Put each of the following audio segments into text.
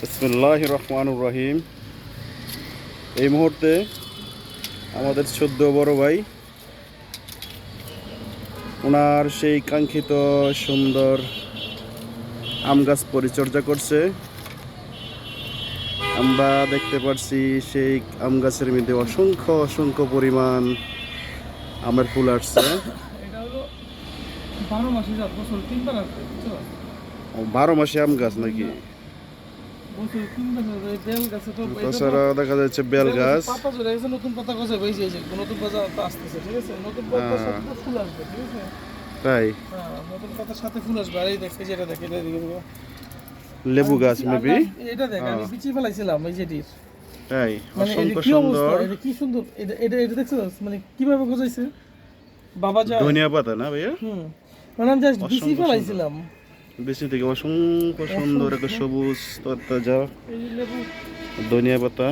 বিসমুল্লাহ রহমান রহিম। এই মুহূর্তে আমাদের চোদ্দ বড় ভাই ওনার সেই কাঙ্ক্ষিত সুন্দর আম গাছ পরিচর্যা করছে। আমরা দেখতে পাচ্ছি সেই আম গাছের মধ্যে অসংখ্য অসংখ্য পরিমাণ আমের ফুল আসছে। বারো মাসে আম গাছ নাকি? তাছাড়া দেখা যাচ্ছে বেল গাছ। পাতা নতুন পাতা গজাবে এই যে নতুন পাতা আসতেছে ঠিক আছে? নতুন পাতার হ্যাঁ। সাথে ফুল আসবে ঠিক আছে? তাই? হ্যাঁ নতুন পাতার সাথে ফুল আসবে। আর এই দেখ যেটা দেখ এটা লেবু গাছ মেবি? এটা দেখ আমি হ্যাঁ। বিচি ফেলাইছিলাম এই যেটির। তাই? মানে অসংখ্য সুন্দর। এটা কি সুন্দর? এটা এটা এটা দেখছ? মানে কীভাবে গজাইছে? বাবা যা ধনিয়া পাতা না ভাইয়া? হুম। মানে আমি জাস্ট বিচি ফেলাইছিলাম। বেশি থেকে অসংখ্য সুন্দর একটা সবুজ এই ধনিয়া পাতা।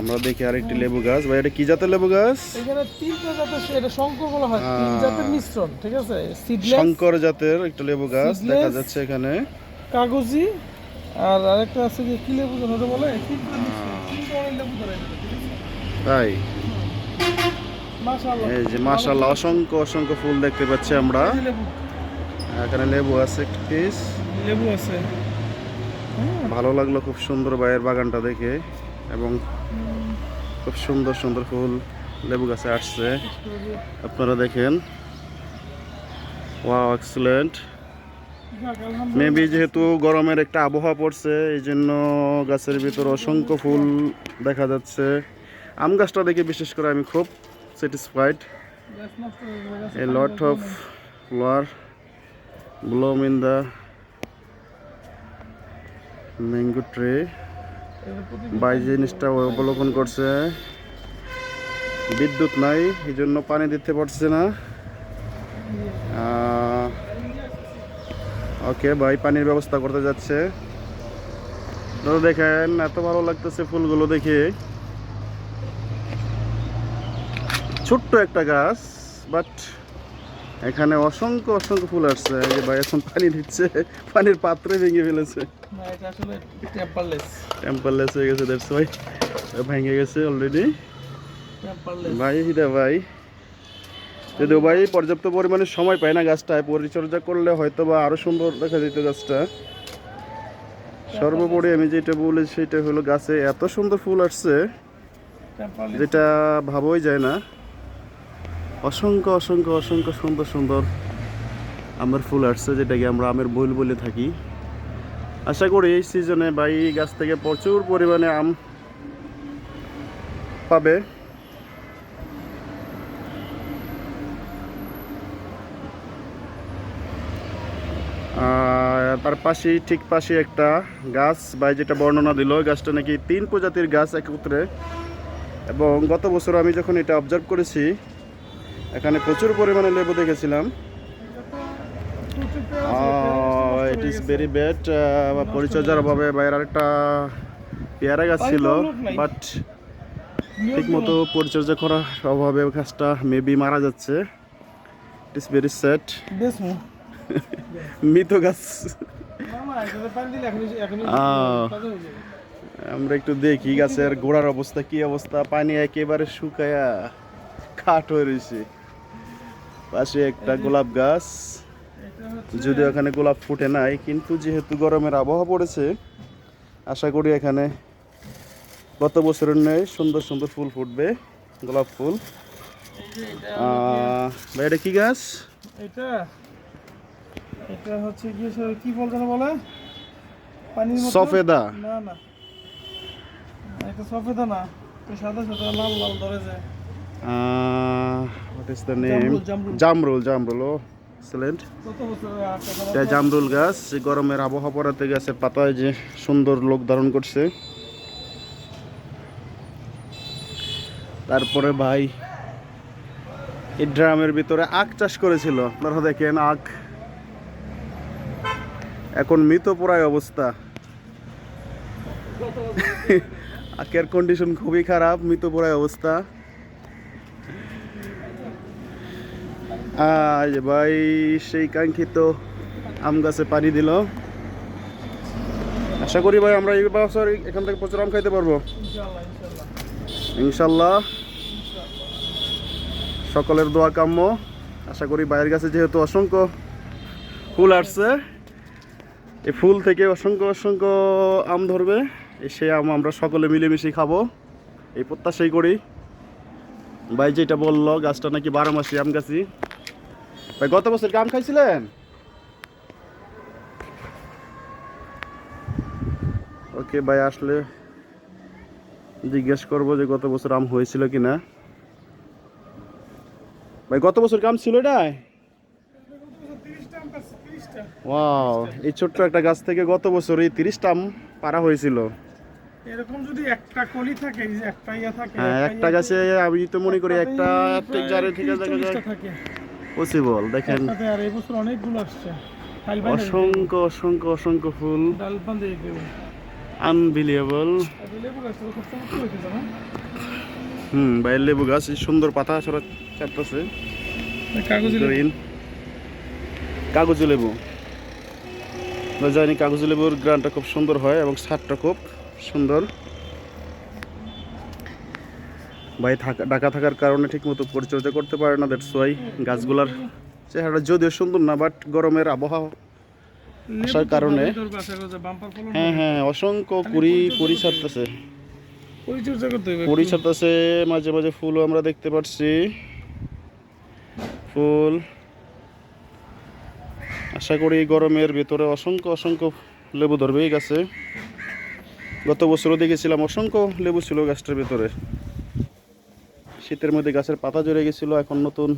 আমরা দেখি আরেকটি লেবু গাছ। ভাই এটা কি জাতের লেবু গাছ? এখানে তিনটা জাতের এটা শঙ্কর বলা হয়। তিন জাতের মিশ্রণ ঠিক আছে? সিডলেস শঙ্কর জাতের একটা লেবু গাছ দেখা যাচ্ছে এখানে। কাগজি আর আরেকটা আছে যে কি লেবু যেন ওটা বলে? তিনটা লেবু ধরে তাই এই যে মাশাল্লাহ অসংখ্য অসংখ্য ফুল দেখতে পাচ্ছি আমরা। এখানে লেবু আছে পিস লেবু আছে। ভালো লাগল খুব সুন্দর ভাইয়ের বাগানটা দেখে এবং খুব সুন্দর সুন্দর ফুল লেবু গাছে আসছে। আপনারা দেখেন। ওয়াও এক্সেলেন্ট মেবি যেহেতু গরমের একটা আবহাওয়া পড়ছে এই জন্য গাছের ভিতর অসংখ্য ফুল দেখা যাচ্ছে। আম গাছটা দেখে বিশেষ করে আমি খুব off flower bloom in the mango tree নেই। এটা প্রতিদিন বাই জিনিসটা অবলোকন করছে। বিদ্যুৎ নাই, এই জন্য পানি দিতে পারছে না। ওকে, ভাই পানির ব্যবস্থা করতে যাচ্ছে। দেখেন, এত ভালো লাগতেছে ফুলগুলো দেখে। ছোট্ট একটা গাছ বাট এখানে অসংখ্য অসংখ্য ফুল আসছে। এই যে ভাই এখন পানি দিচ্ছে পানির পাত্রে ভেঙে ফেলেছে। টেম্পারলেস হয়ে গেছে দ্যাটস ভাই ভেঙে গেছে অলরেডি ভাই হিদা ভাই। যদিও ভাই পর্যাপ্ত পরিমাণে সময় পায় না গাছটায়। পরিচর্যা করলে হয়তো বা আরও সুন্দর দেখা যেত গাছটা। সর্বোপরি আমি যেটা বলি সেটা হলো গাছে এত সুন্দর ফুল আসছে যেটা ভাবাই যায় না। অসংখ্য অসংখ্য অসংখ্য সুন্দর সুন্দর আমের ফুল আসছে, যেটাকে আমরা আমের বইল বলে থাকি। আশা করি এই সিজনে বা এই গাছ থেকে প্রচুর পরিমাণে আম পাবে। তার পাশেই, ঠিক পাশে একটা গাছ বা যেটা বর্ণনা দিল, গাছটা নাকি তিন প্রজাতির গাছ একত্রে। এবং গত বছর আমি যখন এটা অবজার্ভ করেছি এখানে প্রচুর পরিমাণে লেবু দেখেছিলাম। ইট ইজ ভেরি ব্যাড পরিচর্যার অভাবে বাইরের আরেকটা পেয়ারা গাছ ছিল বাট ঠিক মতো পরিচর্যা করার অভাবে গাছটা মেবি মারা যাচ্ছে। ইট ইস ভেরি স্যাড মৃত গাছ। আমরা একটু দেখি গাছের গোড়ার অবস্থা কি অবস্থা? পানি একেবারে শুকায়া কাঠ হয়ে রয়েছে। পাশে একটা গোলাপ গাছ। যদিও এখানে গোলাপ ফুটে নাই কিন্তু যেহেতু গরমের আবহাওয়া পড়েছে আশা করি এখানে গত বছরের নেই সুন্দর সুন্দর ফুল ফুটবে গোলাপ ফুল। এটা ভাই এটা কি গাছ? এটা এটা হচ্ছে কি সে- কি ফল বলে? পানির সফেদা। না না। এটা সফেদা না সাদা সাদা লাল লাল ধরে যায়। হোয়াট ইজ দ্য নেম জামরুল, জামরুল। ও এক্সেলেন্ট এটা জামরুল গাছ গরমের আবহাওয়া পড়াতে গাছের পাতায় যে সুন্দর লোক ধারণ করছে। তারপরে ভাই এই ড্রামের ভিতরে আখ চাষ করেছিল। আপনারা দেখেন আখ। এখন মৃতপরায় অবস্থা। আখের কন্ডিশন খুবই খারাপ মৃতপরায় অবস্থা। আজ ভাই সেই কাঙ্ক্ষিত আম গাছে পানি দিল। আশা করি ভাই আমরা এই বছর এখান থেকে প্রচুর আম খাইতে পারব। ইনশাল্লাহ সকলের দোয়া কাম্য। আশা করি বাইরের কাছে যেহেতু অসংখ্য ফুল আসছে এই ফুল থেকে অসংখ্য অসংখ্য আম ধরবে। এই সেই আম আমরা সকলে মিলেমিশে খাব। এই প্রত্যাশাই করি। ভাই যেটা বলল গাছটা নাকি বারো মাসি আম গাছি। ভাই গত বছর কি আম খাইছিলেন? ওকে ভাই আসলে জিজ্ঞেস করব যে গত বছর আম হয়েছিল কিনা। ভাই গত বছর কাম ছিল এটাই তিরিশটা ওয়াও এই ছোট্ট একটা গাছ থেকে গত বছর এই তিরিশটা আম পারা হয়েছিল। এরকম যদি একটা কলি থাকে একটা ইয়া থাকে হ্যাঁ একটা গাছে আমি তো মনে করি একটা থাকে। পসিবল দেখেন। আর এই বছর অনেকগুলো আসছে। অসংখ্য অসংখ্য অসংখ্য ফুল। আনবিলিয়েবল হুম বাইরের লেবু গাছ সুন্দর পাতা ছড়া চাপতেছে কাগজে লেবু। জানি কাগজি লেবুর গ্রানটা খুব সুন্দর হয় এবং স্বাদটা খুব সুন্দর। ভাই থাকা ঢাকা থাকার কারণে ঠিকমতো পরিচর্যা করতে পারে না দ্যাটস ওয়াই গাছগুলার চেহারাটা যদিও সুন্দর না বাট গরমের আবহাওয়া আসার কারণে হ্যাঁ হ্যাঁ অসংখ্য কুড়ি কুড়ি ছাড়তেছে। কুড়ি ছাড়তেছে মাঝে মাঝে ফুলও আমরা দেখতে পাচ্ছি ফুল। আশা করি গরমের ভেতরে অসংখ্য অসংখ্য লেবু ধরবে এই গাছে। গত বছরও দেখেছিলাম অসংখ্য লেবু ছিল গাছটার ভেতরে। শীতের মধ্যে গাছের পাতা জড়ে গেছিল, এখন নতুন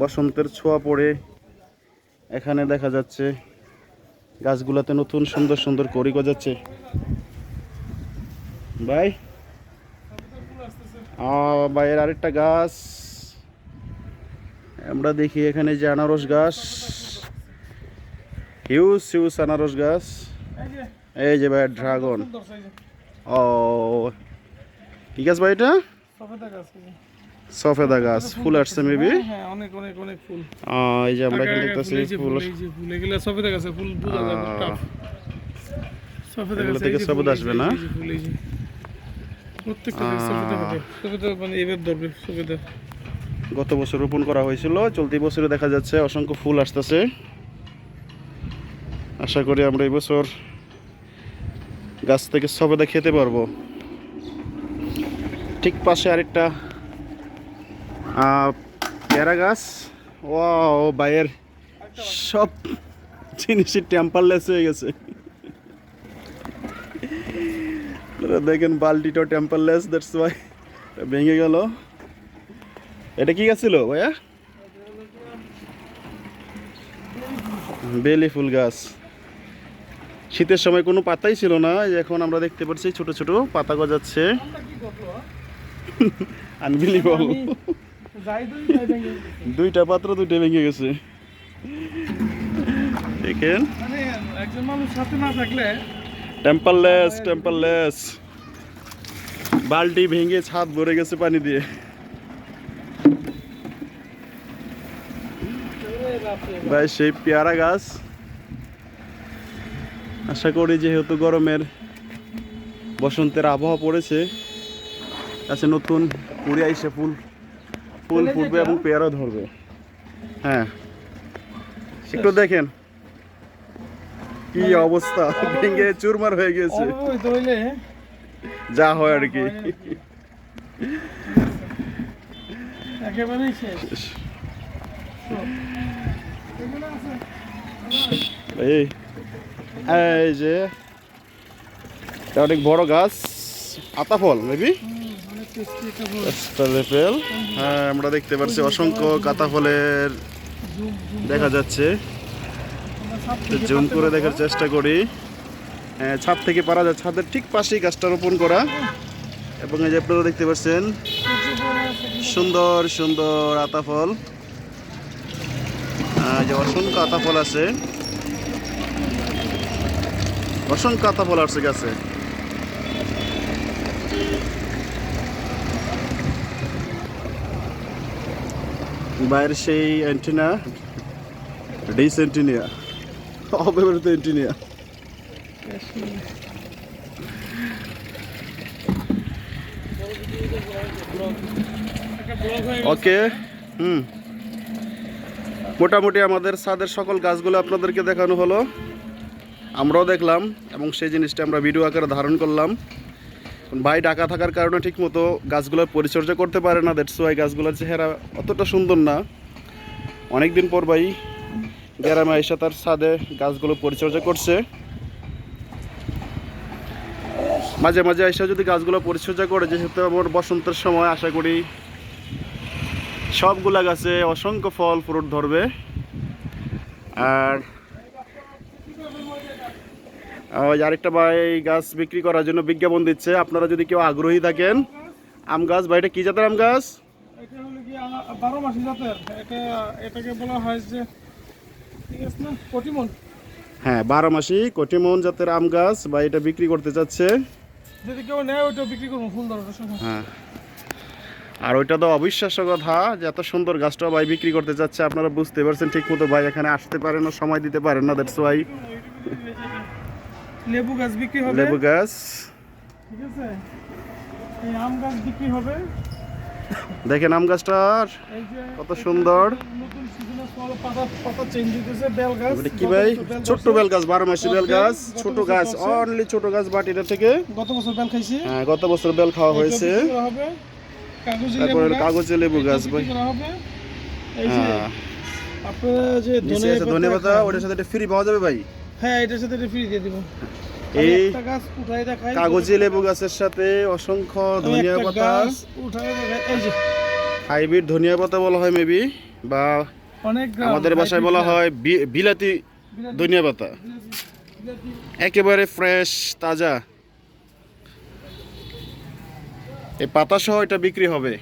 বসন্তের ছোঁয়া পড়ে। এখানে দেখা যাচ্ছে গাছগুলোতে নতুন সুন্দর সুন্দর করি গজাচ্ছে। ভাই? ভাইয়ের আরেকটা গাছ। আমরা দেখি এখানে যে আনারস গাছ। হিউজ হিউজ আনারস গাছ। এই যে ভাই ড্রাগন। ও ঠিক আছে ভাই এটা? সফেদা গাছ গাছ ফুল আসছে মেবি হ্যাঁ, হ্যাঁ অনেক অনেক অনেক ফুল। এই যে আমরা এখানে দেখতেছি ফুল, এই যে ফুল এগুলা সফেদা গাছের ফুল বোঝা যায় tough। সফেদা গাছ, থেকে আসবে না? ফুল, এই যে। প্রত্যেকটা সফেদা হবে। সফেদা মানে এবার ধরবে সফেদা। গত বছর রোপণ করা হয়েছিল চলতি বছরে দেখা যাচ্ছে অসংখ্য ফুল আসতেছে। আশা করি আমরা এই বছর গাছ থেকে সবেদা খেতে পারব। ঠিক পাশে আরেকটা পেয়ারা গাছ। ও বাইয়ের সব জিনিসের টেম্পারলেস হয়ে গেছে। দেখেন, বালতিটাও টেম্পারলেস দ্যাটস ওয়াই ভেঙে গেল। এটা কি গাছ ছিল ভাইয়া? বেলি ফুল গাছ। শীতের সময় কোনো পাতাই ছিল না এখন আমরা দেখতে পাচ্ছি ছোট ছোট পাতা গজাচ্ছে। দুইটা পাত্র দুইটা ভেঙে গেছে। দেখেন। একজন মানুষ সাথে না থাকলে টেম্পারলেস টেম্পারলেস বালতি ভেঙে ছাদ ভরে গেছে পানি দিয়ে। ভাই সেই পেয়ারা গাছ। আশা করি যেহেতু গরমের বসন্তের আবহাওয়া পড়েছে আছে নতুন কুড়ি আইসে ফুল ফুল ফুটবে এবং পেয়ারা ধরবে। হ্যাঁ। একটু দেখেন। কি অবস্থা? ভেঙে চুরমার হয়ে গেছে। যা হয় আর কি। একেবারেই শেষ। এই এই যে অনেক বড় গাছ। আতা ফল মেবি হ্যাঁ আমরা দেখতে পাচ্ছি অসংখ্য কাতা ফলের দেখা যাচ্ছে। জুম করে দেখার চেষ্টা করি। হ্যাঁ, ছাদ থেকে পারা যায় ছাদের ঠিক পাশেই গাছটা রোপণ করা। এবং এই যে আপনারা দেখতে পাচ্ছেন সুন্দর সুন্দর আতা ফল। যে অসংখ্য আতা ফল আছে। অসংখ্য ফল আছে গাছে বাইরের সেই অ্যান্টিনা ডি সেন্টিনিয়া হবে সেন্টিনিয়া ওকে হুম। মোটামুটি আমাদের ছাদের সকল গাছগুলো আপনাদেরকে দেখানো হলো। আমরাও দেখলাম এবং সেই জিনিসটা আমরা ভিডিও আকারে ধারণ করলাম। ভাই ঢাকা থাকার কারণে ঠিকমতো গাছগুলোর পরিচর্যা করতে পারে না দ্যাটস ওয়াই গাছগুলোর চেহারা অতটা সুন্দর না। অনেক দিন পর ভাই গ্রামে এসে তার ছাদে গাছগুলো পরিচর্যা করছে। মাঝে মাঝে এসে যদি গাছগুলো পরিচর্যা করে, যেহেতু আমার বসন্তের সময়, আশা করি সবগুলা গাছে অসংখ্য ফল ফ্রুট ধরবে। আর ওই আরেকটা ভাই গাছ বিক্রি করার জন্য বিজ্ঞাপন দিচ্ছে। আপনারা যদি কেউ আগ্রহী থাকেন আম গাছ বা এটা কি জাতের আম গাছ? এটা হলো কি আ- বারো মাসি জাতের। এটা এটাকে বলা হয় যে ঠিক আছে না? কটিমন। হ্যাঁ বারো মাসি কটিমন জাতের আম গাছ বা এটা বিক্রি করতে চাচ্ছে। যদি কেউ নেয় ওইটা বিক্রি করব সময়। হ্যাঁ। আর ওইটা তো অবিশ্বাস্য কথা যে এত সুন্দর গাছটা ভাই বিক্রি করতে চাচ্ছে। আপনারা বুঝতে পারছেন ঠিক মতো ভাই এখানে আসতে পারেন না সময় দিতে পারেন না দ্যাটস ওয়াই লেবু গাছ বিক্রি হবে। লেবু গাছ। ঠিক আছে? এই আম গাছ বিক্রি হবে। দেখেন আম গাছটার কত সুন্দর। কি ভাই? ছোট্ট বেল গাছ বারো মাসি বেল গাছ ছোট গাছ অনলি ছোট গাছ বাট এটা থেকে গত বছর বেল খাইছি। হ্যাঁ গত বছর বেল খাওয়া হয়েছে। তারপরে কাগজে লেবু গাছ ভাই। হ্যাঁ। ধনে পাতা ওটার সাথে ফ্রি পাওয়া যাবে ভাই? হ্যাঁ এটার সাথে ফ্রি দিয়ে দিব। এই কাগজি লেবু গাছের সাথে অসংখ্য ধনিয়া পাতা। হাইব্রিড ধনিয়া পাতা বলা হয় মেবি বা আমাদের ভাষায় বলা হয় বিলাতি- ধনিয়া পাতা। একেবারে ফ্রেশ তাজা। এই পাতা সহ এটা বিক্রি হবে।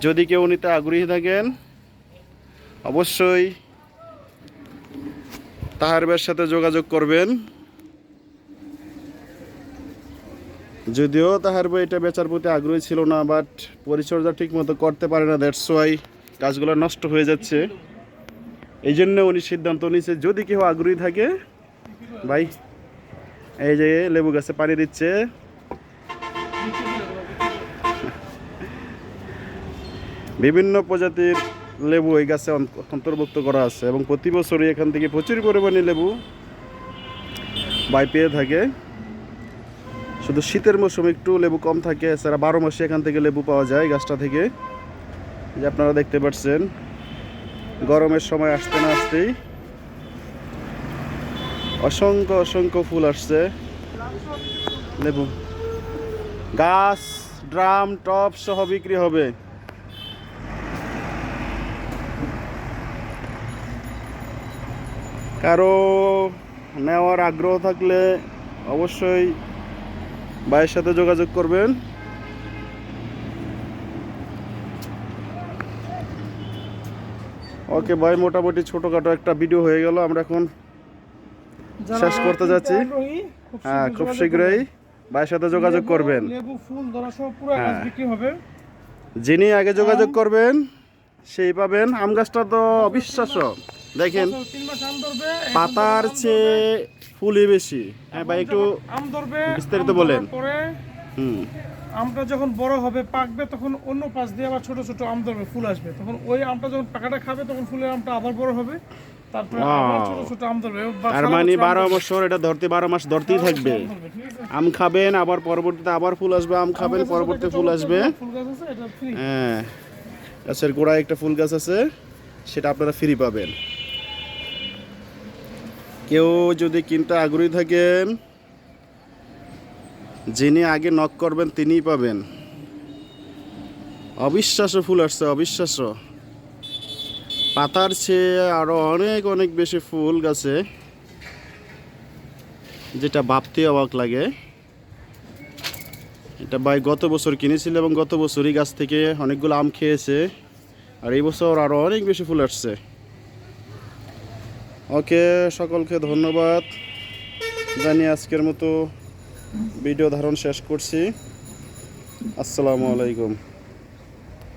যদি কেউ নিতে আগ্রহী থাকেন অবশ্যই তাহারবের সাথে যোগাযোগ করবেন। যদিও তাহার বই এটা বেচার প্রতি আগ্রহী ছিল না বাট পরিচর্যা ঠিক মতো করতে পারে না দ্যাটস ওয়াই গাছগুলো নষ্ট হয়ে যাচ্ছে। এই জন্য উনি সিদ্ধান্ত নিয়েছে, যদি কেউ আগ্রহী থাকে, ভাই, এই যে লেবু গাছে পানি দিচ্ছে। বিভিন্ন প্রজাতির লেবু এই গাছে অন্তর্ভুক্ত করা আছে এবং প্রতি বছরই এখান থেকে প্রচুর পরিমাণে লেবু বাই পেয়ে থাকে। শুধু শীতের মৌসুমে একটু লেবু কম থাকে, এছাড়া বারো মাসে এখান থেকে লেবু পাওয়া যায় গাছটা থেকে। যে আপনারা দেখতে পাচ্ছেন, গরমের সময় আসতে না আসতেই অসংখ্য অসংখ্য ফুল আসছে। লেবু, গাছ, ড্রাম, টপ সহ বিক্রি হবে। কারও নেওয়ার আগ্রহ থাকলে অবশ্যই ভাইয়ের সাথে যোগাযোগ করবেন। ওকে ভাই মোটামুটি ছোটোখাটো একটা ভিডিও হয়ে গেল। আমরা এখন শেষ করতে যাচ্ছি। হ্যাঁ খুব শীঘ্রই। ভাইয়ের সাথে যোগাযোগ করবেন। হ্যাঁ। যিনি আগে যোগাযোগ করবেন সেই পাবেন। আম গাছটা তো অবিশ্বাস্য। দেখেন পাতার চেয়ে ফুলই বেশি। হ্যাঁ ভাই একটু বিস্তারিত বলেন। হুম। আমটা যখন বড় হবে পাকবে তখন অন্য পাশ দিয়ে আবার ছোট ছোট আম ধরবে ফুল আসবে। তখন ওই আমটা যখন পাকাটা খাবে তখন ফুলের আমটা আবার বড় হবে। তারপরে আবার ছোট ছোট আম ধরবে। তার মানে বারো বছর এটা ধরতে বারো মাস ধরতেই থাকবে। আম খাবেন আবার পরবর্তীতে আবার ফুল আসবে আম খাবেন আম গাছের পরবর্তী ফুল আসবে। ফুল গাছ আছে এটা ফ্রি হ্যাঁ। গাছের গোড়ায় একটা ফুল গাছ আছে সেটা আপনারা ফ্রি পাবেন। কেউ যদি কিনতে আগ্রহী থাকেন, যিনি আগে নক করবেন তিনিই পাবেন। অবিশ্বাস্য ফুল আসছে, অবিশ্বাস্য। পাতার চেয়ে আরও অনেক অনেক বেশি ফুল গাছে, যেটা ভাবতে অবাক লাগে। এটা ভাই গত বছর কিনেছিল এবং গত বছরই গাছ থেকে অনেকগুলো আম খেয়েছে, আর এই বছর আরও অনেক বেশি ফুল আসছে। ওকে সকলকে ধন্যবাদ। জানি আজকের মতো ভিডিও ধারণ শেষ করছি। আসসালামু আলাইকুম।